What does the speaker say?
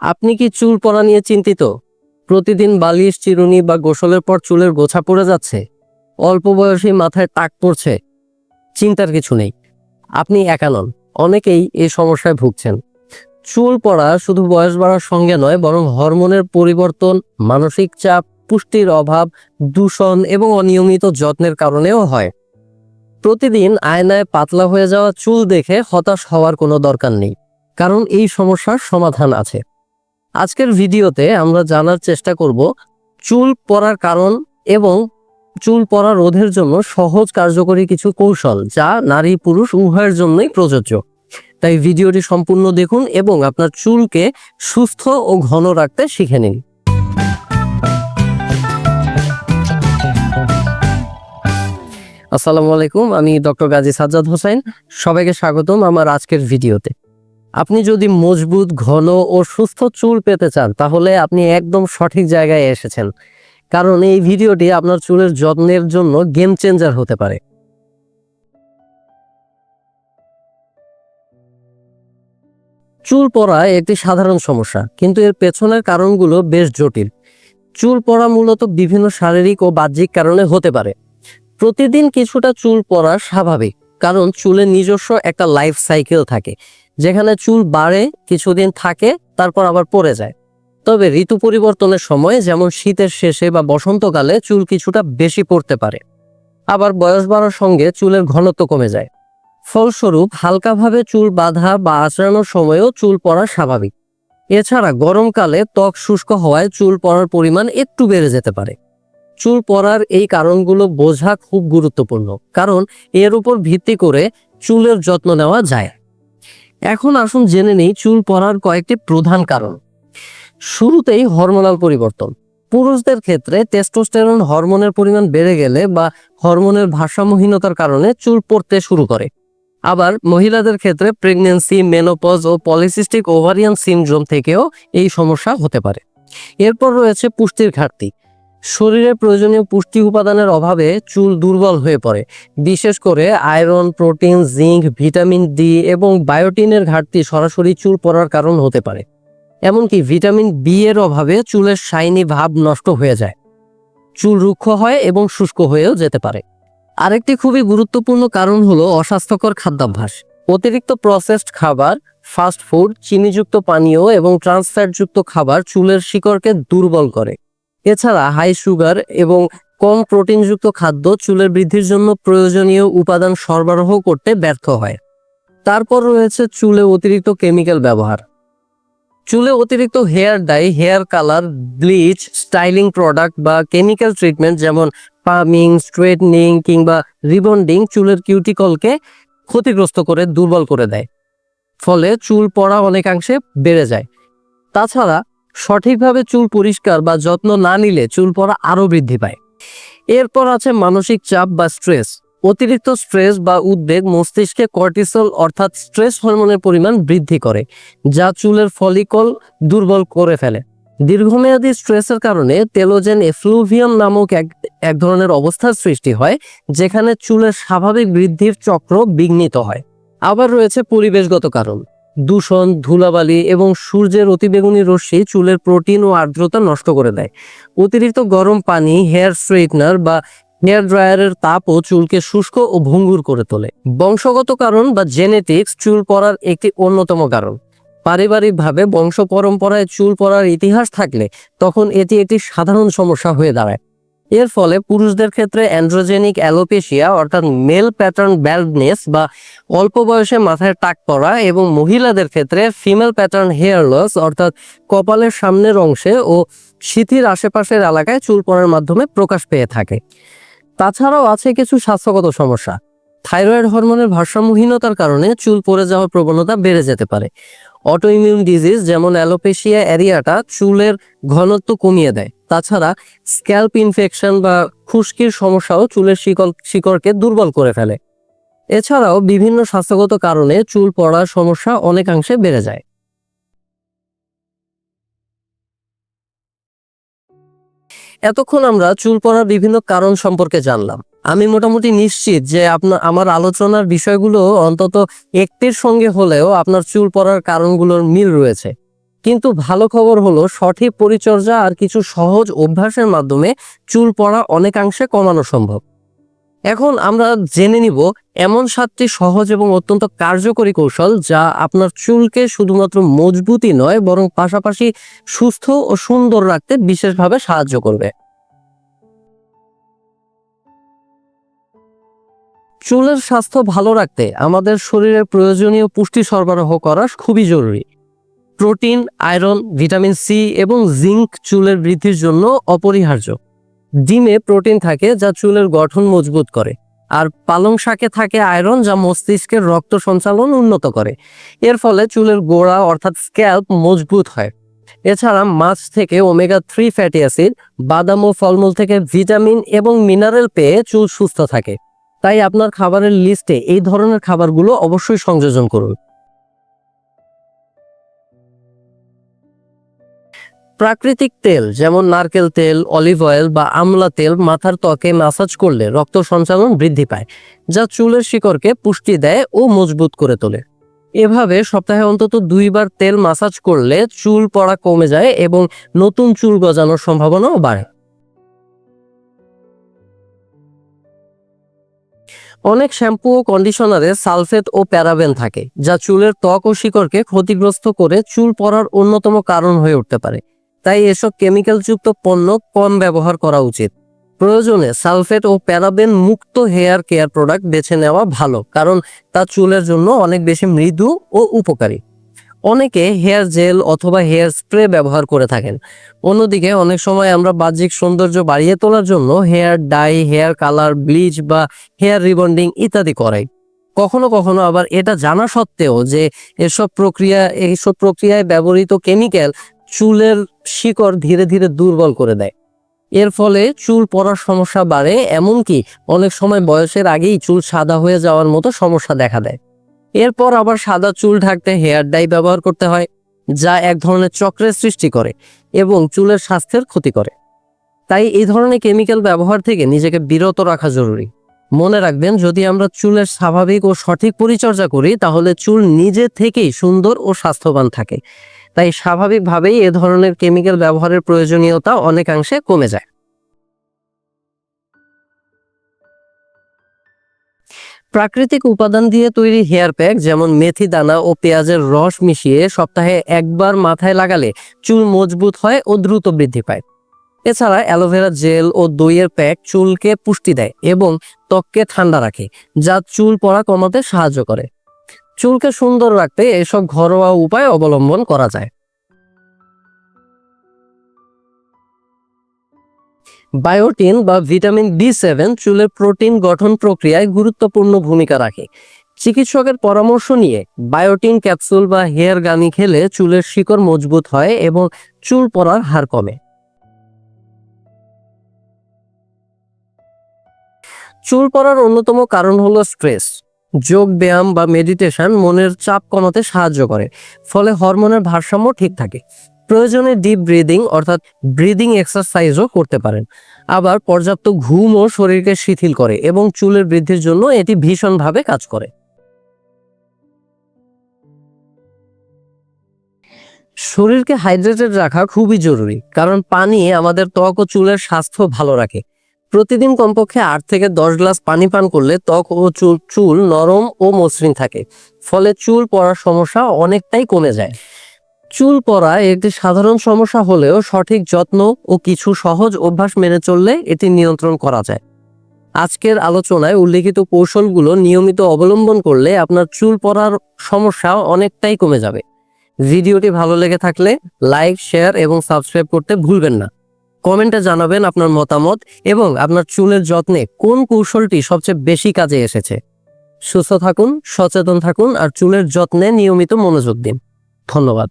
আপনি কি চুল পড়া নিয়ে চিন্তিত? প্রতিদিন বালিশ, চিরুনি বা গোসলের পর চুলের গোছা পড়ে যাচ্ছে। অল্প বয়সী মাথায় তাক পড়ছে। চিন্তার কিছু নেই। আপনি একা নন। অনেকেই এই সমস্যায় ভুগছেন। চুল পড়া শুধু বয়স বাড়ার সঙ্গে নয়, বরং হরমোনের পরিবর্তন, মানসিক চাপ, পুষ্টির অভাব, দূষণ এবং অনিয়মিত যত্নের কারণেও হয়। প্রতিদিন আয়নায় পাতলা হয়ে যাওয়া চুল দেখে হতাশ হওয়ার কোনো দরকার নেই, কারণ এই সমস্যার সমাধান আছে। আজকের ভিডিওতে আমরা জানার চেষ্টা করব চুল পড়ার কারণ এবং চুল পড়া রোধের জন্য সহজ কার্যকরী কিছু কৌশল যা নারী পুরুষ উভয়ের জন্যই প্রযোজ্য। তাই ভিডিওটি সম্পূর্ণ দেখুন এবং আপনার চুলকে সুস্থ ও ঘন রাখতে শিখে নিন। আসসালামু আলাইকুম, আমি ডক্টর গাজী সাজ্জাদ হোসেন। সবাইকে স্বাগতম আমার আজকের ভিডিওতে। আপনি যদি মজবুত, ঘন ও সুস্থ চুল পেতে চান, তাহলে আপনি একদম সঠিক জায়গায় এসেছেন। কারণ এই ভিডিওটি আপনার চুলের যত্নের জন্য গেম চেঞ্জার হতে পারে। চুল পড়া একটি সাধারণ সমস্যা, কিন্তু এর পেছনের কারণগুলো বেশ জটিল। চুল পড়া মূলত বিভিন্ন শারীরিক ও বাহ্যিক কারণে হতে পারে। প্রতিদিন কিছুটা চুল পড়া স্বাভাবিক, কারণ চুলের নিজস্ব একটা লাইফ সাইকেল থাকে। যেখানে চুল বাড়ে, কিছুদিন থাকে, তারপর আবার পড়ে যায়। তবে ঋতু পরিবর্তনের সময় যেমন শীতের শেষে বা বসন্তকালে চুল কিছুটা বেশি পড়তে পারে, আবার বয়স বাড়ার সঙ্গে চুলের ঘনত্ব কমে যায়। ফলস্বরূপ, হালকাভাবে চুল বাঁধা বা আঁচড়ানোর সময়ও চুল পড়া স্বাভাবিক। এছাড়া গরমকালে ত্বক শুষ্ক হওয়ায় চুল পড়ার পরিমাণ একটু বেড়ে যেতে পারে। চুল পড়ার এই কারণগুলো বোঝা খুব গুরুত্বপূর্ণ, কারণ এর উপর ভিত্তি করে চুলের যত্ন নেওয়া যায়। এখন আসুন জেনে নেই চুল পড়ার কয়েকটি প্রধান কারণ। শুরুতেই হরমোনাল পরিবর্তন। পুরুষদের ক্ষেত্রে টেস্টোস্টেরন হরমোনের পরিমাণ বেড়ে গেলে বা হরমোনের ভারসাম্যহীনতার কারণে চুল পড়তে শুরু করে। আবার মহিলাদের ক্ষেত্রে প্রেগনেন্সি মেনোপজ ও পলিসিস্টিক ওভারিয়ান সিনড্রোম থেকেও এই সমস্যা হতে পারে। এরপর রয়েছে পুষ্টির ঘাটতি। শরীরে প্রয়োজনীয় পুষ্টি উপাদানের অভাবে চুল দুর্বল হয়ে পড়ে। বিশেষ করে iron, protein, zinc, vitamin D এবং বায়োটিনের ঘাটতি সরাসরি চুল পড়ার কারণ হতে পারে। এমনকি ভিটামিন বি এর অভাবে চুলের শাইনি ভাব নষ্ট হয়ে যায়। চুল রুক্ষ হয় এবং শুষ্ক হয়েও যেতে পারে। আরেকটি খুবই গুরুত্বপূর্ণ কারণ হলো অস্বাস্থ্যকর খাদ্যাভ্যাস। অতিরিক্ত প্রসেসড খাবার, ফাস্ট ফুড, চিনিযুক্ত পানীয় এবং ট্রান্সফ্যাটযুক্ত খাবার চুলের শিকড়কে দুর্বল করে। এছাড়া হাই সুগার এবং কম প্রোটিনযুক্ত খাদ্য চুলের বৃদ্ধির জন্য প্রয়োজনীয় উপাদান সরবরাহ করতে ব্যর্থ হয়। তারপর রয়েছে চুলে অতিরিক্ত কেমিক্যাল ব্যবহার। চুলে অতিরিক্ত hair dye hair colour bleach styling product বা কেমিক্যাল ট্রিটমেন্ট যেমন পামিং স্ট্রেটনিং কিংবা রিবন্ডিং চুলের কিউটিকলকে ক্ষতিগ্রস্ত করে, দুর্বল করে দেয়। ফলে চুল পড়া অনেকাংশে বেড়ে যায়। তাছাড়া সঠিকভাবে চুল পরিষ্কার বা যত্ন না নিলে চুল পড়া আরও বৃদ্ধি পায়। এরপর আছে মানসিক চাপ বা স্ট্রেস। অতিরিক্ত স্ট্রেস বা উদ্বেগ মস্তিষ্কে কর্টিসল অর্থাৎ স্ট্রেস হরমোনের পরিমাণ বৃদ্ধি করে, যা চুলের ফলিকল দুর্বল করে ফেলে। দীর্ঘমেয়াদী স্ট্রেসের কারণে তেলোজেন এফ্লুভিয়াম নামক এক এক ধরনের অবস্থার সৃষ্টি হয়, যেখানে চুলের স্বাভাবিক বৃদ্ধির চক্র বিঘ্নিত হয়। আবার রয়েছে পরিবেশগত কারণ। দূষণ, ধুলাবালি এবং সূর্যের অতিবেগুনি রশ্মি চুলের প্রোটিন ও আর্দ্রতা নষ্ট করে দেয়। অতিরিক্ত গরম পানি, হেয়ার স্ট্রেটনার বা হেয়ার ড্রায়ারের তাপও চুলকে শুষ্ক ও ভঙ্গুর করে তোলে। বংশগত কারণ বা জেনেটিক্স চুল পড়ার একটি অন্যতম কারণ। পারিবারিকভাবে বংশ পরম্পরায় চুল পড়ার ইতিহাস থাকলে তখন এটি একটি সাধারণ সমস্যা হয়ে দাঁড়ায়। এর ফলে পুরুষদের ক্ষেত্রে অ্যান্ড্রোজেনিক অ্যালোপেশিয়া অর্থাৎ মেল প্যাটার্ন ব্যালডনেস বা অল্প বয়সে মাথায় টাক পড়া এবং মহিলাদের ক্ষেত্রে ফিমেল প্যাটার্ন হেয়ার লস অর্থাৎ কপালের সামনের অংশে ও সিথির আশেপাশের এলাকায় চুল পড়ার মাধ্যমে প্রকাশ পেয়ে থাকে। তাছাড়াও আছে কিছু স্বাস্থ্যগত সমস্যা। থাইরয়েড হরমোনের ভারসাম্যহীনতার কারণে চুল পড়ে যাওয়ার প্রবণতা বেড়ে যেতে পারে। অটোইমিউন ডিজিজ যেমন অ্যালোপেশিয়া এরিয়াটা চুলের ঘনত্ব কমিয়ে দেয়। তাছাড়া স্ক্যাল্প ইনফেকশন বা খুশকির সমস্যাও চুলের শিকল শিকড়কে দুর্বল করে ফেলে। এছাড়াও বিভিন্ন স্বাস্থ্যগত কারণে চুল পড়ার সমস্যা অনেকাংশে বেড়ে যায়। এতক্ষণ আমরা চুল পড়ার বিভিন্ন কারণ সম্পর্কে জানলাম। আমি মোটামুটি নিশ্চিত যে আপনার আমার আলোচনার বিষয়গুলো অন্তত একটির সঙ্গে হলেও আপনার চুল পড়ার কারণগুলোর মিল রয়েছে। কিন্তু ভালো খবর হলো, সঠিক পরিচর্যা আর কিছু সহজ অভ্যাসের মাধ্যমে চুল পড়া অনেকাংশে কমানো সম্ভব। এখন আমরা জেনে নিব, এমন সাতটি সহজ এবং অত্যন্ত কার্যকরী কৌশল যা আপনার চুলকে শুধুমাত্র মজবুতই নয়, বরং পাশাপাশি সুস্থ ও সুন্দর রাখতে বিশেষভাবে সাহায্য করবে। চুলের স্বাস্থ্য ভালো রাখতে আমাদের শরীরের প্রয়োজনীয় পুষ্টি সরবরাহ করা খুবই জরুরি। প্রোটিন, আয়রন, ভিটামিন সি এবং জিঙ্ক চুলের বৃদ্ধির জন্য অপরিহার্য। ডিমে প্রোটিন থাকে যা চুলের গঠন মজবুত করে, আর পালং শাকে থাকে আয়রন যা মস্তিষ্কের রক্ত সঞ্চালন উন্নত করে। এর ফলে চুলের গোড়া অর্থাৎ স্ক্যাল্প মজবুত হয়। এছাড়া মাছ থেকে ওমেগা থ্রি ফ্যাটি অ্যাসিড, বাদাম ও ফলমূল থেকে ভিটামিন এবং মিনারেল পেয়ে চুল সুস্থ থাকে। তাই আপনার খাবারের লিস্টে এই ধরনের খাবারগুলো অবশ্যই সংযোজন করুন। প্রাকৃতিক তেল, যেমন নারকেল তেল, অলিভ অয়েল বা আমলা তেল মাথার ত্বকে ম্যাসাজ করলে রক্ত সঞ্চালন বৃদ্ধি পায়, যা চুলের শিকড়কে পুষ্টি দেয় ও মজবুত করে তোলে। এভাবে সপ্তাহে অন্তত দুইবার তেল মাসাজ করলে চুল পড়া কমে যায় এবং নতুন চুল গজানোর সম্ভাবনাও বাড়ে। অনেক শ্যাম্পু ও কন্ডিশনারে সালফেট ও প্যারাবেন থাকে, যা চুলের ত্বক ও শিকড়কে ক্ষতিগ্রস্ত করে চুল পড়ার অন্যতম কারণ হয়ে উঠতে পারে। তাই এসব কেমিক্যালযুক্ত পণ্য কম ব্যবহার করা উচিত। প্রয়োজনে সালফেট ও প্যারাবেন মুক্ত হেয়ার কেয়ার প্রোডাক্ট বেছে নেওয়া ভালো, কারণ তা চুলের জন্য অনেক বেশি মৃদু ও উপকারী। অনেকে হেয়ার জেল অথবা হেয়ার স্প্রে ব্যবহার করে থাকেন। অন্যদিকে অনেক সময় আমরা বাহ্যিক সৌন্দর্য বাড়িয়ে তোলার জন্য hair dye, hair colour, bleach বা হেয়ার রিবন্ডিং ইত্যাদি করাই। কখনো কখনো আবার এটা জানা সত্ত্বেও যে এসব প্রক্রিয়া, এইসব প্রক্রিয়ায় ব্যবহৃত কেমিক্যাল চুলের শিকড় ধীরে ধীরে দুর্বল করে দেয়। এর ফলে চুল পড়ার সমস্যা বাড়ে, এমনকি অনেক সময় বয়সের আগেই চুল সাদা হয়ে যাওয়ার মতো সমস্যা দেখা দেয়। এরপর আবার সাদা চুল ঢাকতে হেয়ার ডাই ব্যবহার করতে হয়, যা এক ধরনের চক্রের সৃষ্টি করে এবং চুলের স্বাস্থ্যের ক্ষতি করে। তাই এই ধরনের কেমিক্যাল ব্যবহার থেকে নিজেকে বিরত রাখা জরুরি। মনে রাখবেন, যদি আমরা চুলের স্বাভাবিক ও সঠিক পরিচর্যা করি, তাহলে চুল নিজে থেকেই সুন্দর ও স্বাস্থ্যবান থাকে। তাই স্বাভাবিকভাবেই এ ধরনের কেমিক্যাল ব্যবহারের প্রয়োজনীয়তা অনেকাংশে কমে যায়। প্রাকৃতিক উপাদান দিয়ে তৈরি হেয়ার প্যাক যেমন মেথি দানা ও পেঁয়াজের রস মিশিয়ে সপ্তাহে একবার মাথায় লাগালে চুল মজবুত হয় ও দ্রুত বৃদ্ধি পায়। এছাড়া অ্যালোভেরা জেল ও দইয়ের প্যাক চুলকে পুষ্টি দেয় এবং ত্বককে ঠান্ডা রাখে, যা চুল পড়া কমাতে সাহায্য করে। চুলকে সুন্দর রাখতে এসব ঘরোয়া উপায় অবলম্বন করা যায়। বায়োটিন বা ভিটামিন বি সেভেন চুলের প্রোটিন গঠন প্রক্রিয়ায় গুরুত্বপূর্ণ ভূমিকা রাখে। চিকিৎসকের পরামর্শ নিয়ে বায়োটিন ক্যাপসুল বা হেয়ার গানি খেলে চুলের শিকড় মজবুত হয় এবং চুল পড়ার হার কমে। চুল পড়ার অন্যতম কারণ হলো স্ট্রেস। যোগ ব্যায়াম বা মেডিটেশন মনের চাপ কমাতে সাহায্য করে। ফলে হরমোনের ভারসাম্য ঠিক থাকে। প্রয়োজনে ডিপ ব্রিদিং অর্থাৎ ব্রিদিং এক্সারসাইজও করতে পারেন। আবার পর্যাপ্ত ঘুমও শরীরকে শিথিল করে এবং চুলের বৃদ্ধির জন্য এটি ভীষণভাবে কাজ করে। শরীরকে হাইড্রেটেড রাখা খুবই জরুরি। কারণ পানি আমাদের ত্বক ও চুলের স্বাস্থ্য ভালো রাখে। প্রতিদিন কমপক্ষে আট থেকে দশ গ্লাস পানি পান করলে ত্বক ও চুল চুল নরম ও মসৃণ থাকে। ফলে চুল পড়ার সমস্যা অনেকটাই কমে যায়। চুল পড়া একটি সাধারণ সমস্যা হলেও সঠিক যত্ন ও কিছু সহজ অভ্যাস মেনে চললে এটি নিয়ন্ত্রণ করা যায়। আজকের আলোচনায় উল্লেখিত কৌশলগুলো নিয়মিত অবলম্বন করলে আপনার চুল পড়ার সমস্যা অনেকটাই কমে যাবে। ভিডিওটি ভালো লেগে থাকলে লাইক, শেয়ার এবং সাবস্ক্রাইব করতে ভুলবেন না। কমেন্টে জানাবেন আপনার মতামত এবং আপনার চুলের যত্নে কোন কৌশলটি সবচেয়ে বেশি কাজে এসেছে। সুস্থ থাকুন, সচেতন থাকুন আর চুলের যত্নে নিয়মিত মনোযোগ দিন। ধন্যবাদ।